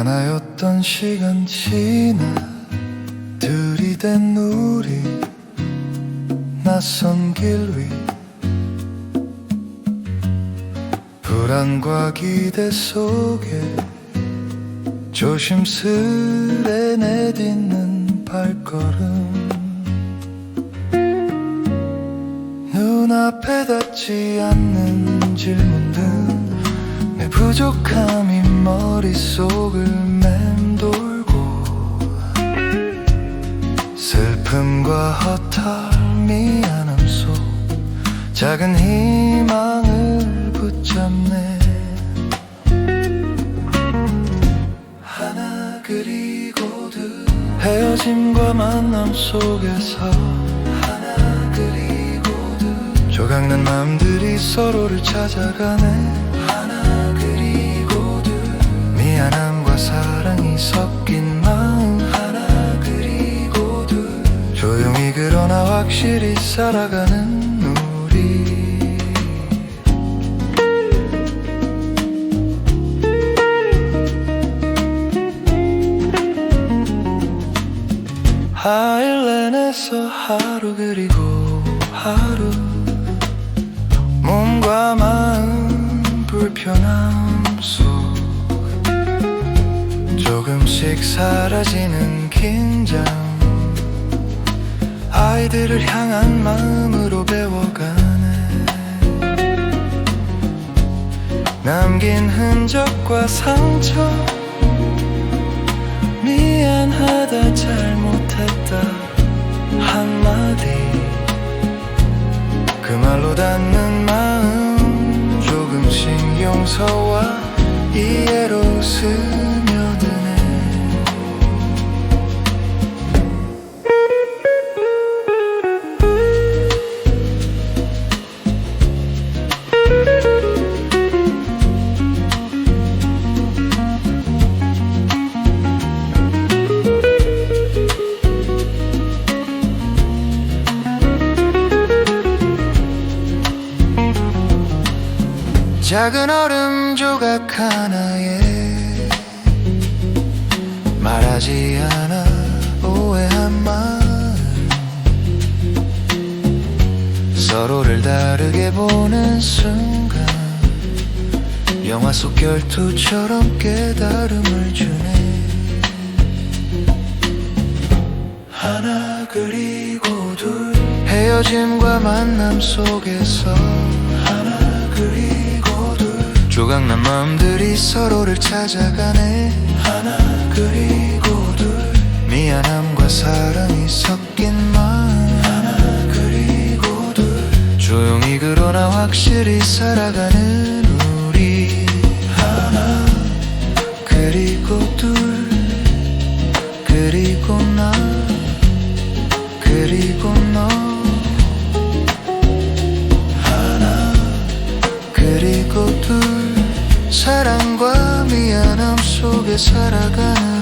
하나였던 시간 지나 들이댄 우리 낯선 길 위. 불안과 기대 속에 조심스레 내딛는 발걸음. 눈앞에 닿지 않는 질문들. 내 부족함이 머릿속을 맴돌고 슬픔과 허탈 미안함 속 작은 희망을 붙잡네. 하나 그리고 둘 헤어짐과 만남 속에서 하나 그리고 둘 조각난 마음들이 서로를 찾아가네 그리고 둘 미안함과 사랑이 섞인 마음 하나 그리고 둘 조용히 그러나 확실히 살아가는 우리. 아일랜드에서 하루 그리고 하루 몸과 마음 불 편함 속 조금씩 사라지는 긴장 아이들을 향한 마음으로 배워가네 남긴 흔적과 상처 미안하다 잘못했다 한마디 그 말로 닿는 용서와 이해로 스 작은 얼음 조각 하나에 말하지 않아 오해한 마음. 서로를 다르게 보는 순간 영화 속 결투처럼 깨달음을 주네. 하나 그리고 둘. 헤어짐과 만남 속에서 조각 난 마음들이 서로를 찾아가네. 하나 그리고 둘. 미안함과 사랑이 섞인 마음. 하나 그리고 둘. 조용히 그러나 확실히 살아가는 우리. 하나 그리고 둘. 그리고 나. 그리고 너 하나 속에 살아가는